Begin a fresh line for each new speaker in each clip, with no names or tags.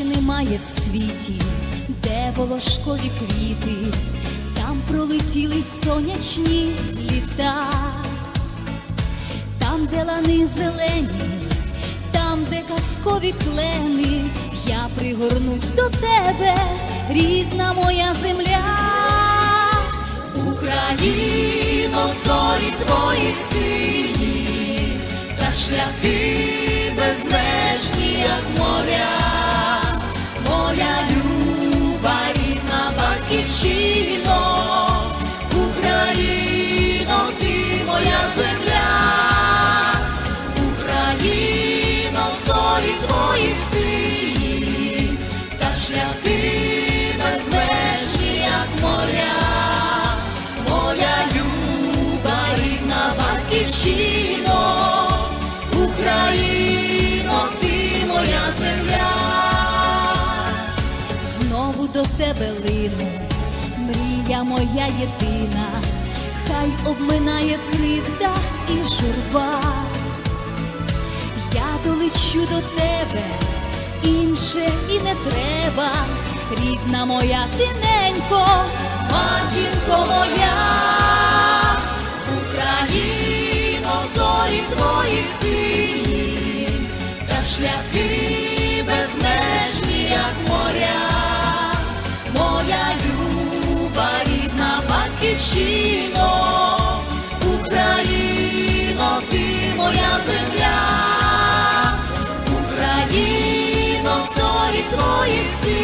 Ще немає в світі, де волошкові квіти, там пролетіли сонячні літа, там, де лани зелені, там, де казкові клени, я пригорнусь до тебе, рідна моя земля, Україно, зорі твої сині, та шляхи безмежні, як моря, земля, знову до тебе лину, мрія моя єдина, хай обминає кривда і журба. Я долечу до тебе, інше і не треба, рідна моя тиненько, матінко моя, Україно, зорі твої сині, шляхи зорі твої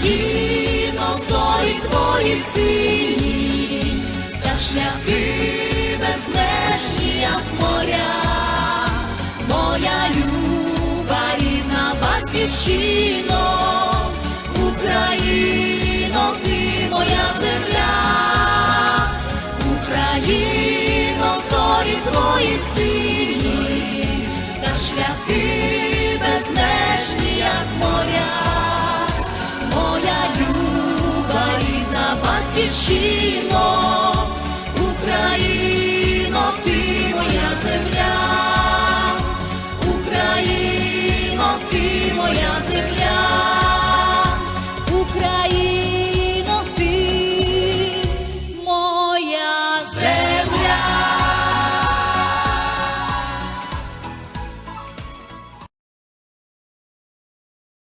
Україно, зорі твої сині, та шляхи безмежні, як моря, моя люба рідна батьківщино, she